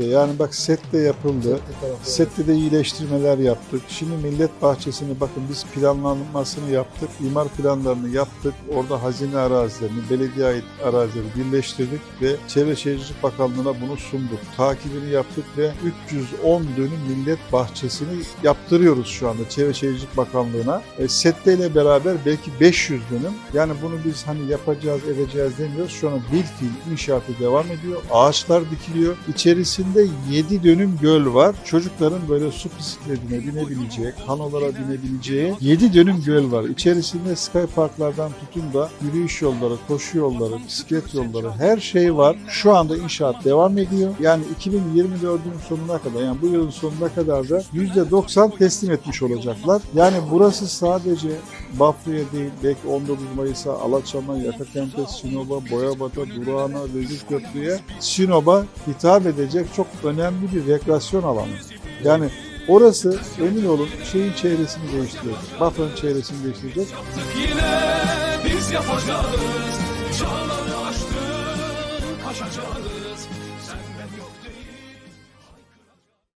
Yani bak set de yapıldı. Sette de iyileştirmeler yaptık. Şimdi millet bahçesini bakın biz planlanmasını yaptık. imar planlarını yaptık. Orada hazine arazilerini, belediye ait arazileri birleştirdik ve Çevre Şehircilik Bakanlığı'na bunu sunduk. Takibini yaptık ve 310 dönüm millet bahçesini yaptırıyoruz şu anda Çevre Şehircilik Bakanlığı'na. E, sette ile beraber belki 500 dönüm. Yani bunu biz hani yapacağız, edeceğiz demiyoruz. Şu an bilfiil inşaatı devam ediyor. Ağaçlar dikiliyor. İçerisinde 7 dönüm göl var. Çocukların böyle su bisikletine binebileceği, kanolara binebileceği 7 dönüm göl var. İçerisinde sky parklardan tutun da yürüyüş yolları, koşu yolları, bisiklet yolları her şey var. Şu anda inşaat devam ediyor. Yani 2024'ün sonuna kadar yani bu yılın sonuna kadar da %90 teslim etmiş olacaklar. Yani burası sadece Bafra'ya değil belki 19 Mayıs'a, Alaçam'a, Yakakent'e, Sinop'a, Boyabat'a, Durağan'a, Rezil Köprü'ye, Sinop'a hitap edecek çok önemli bir rekreasyon alanı. Yani orası emin olun şeyin çevresini değiştirecek. Bafra'nın çevresini değiştirecek. Biz yapacağız Çağları aştık Aşacağız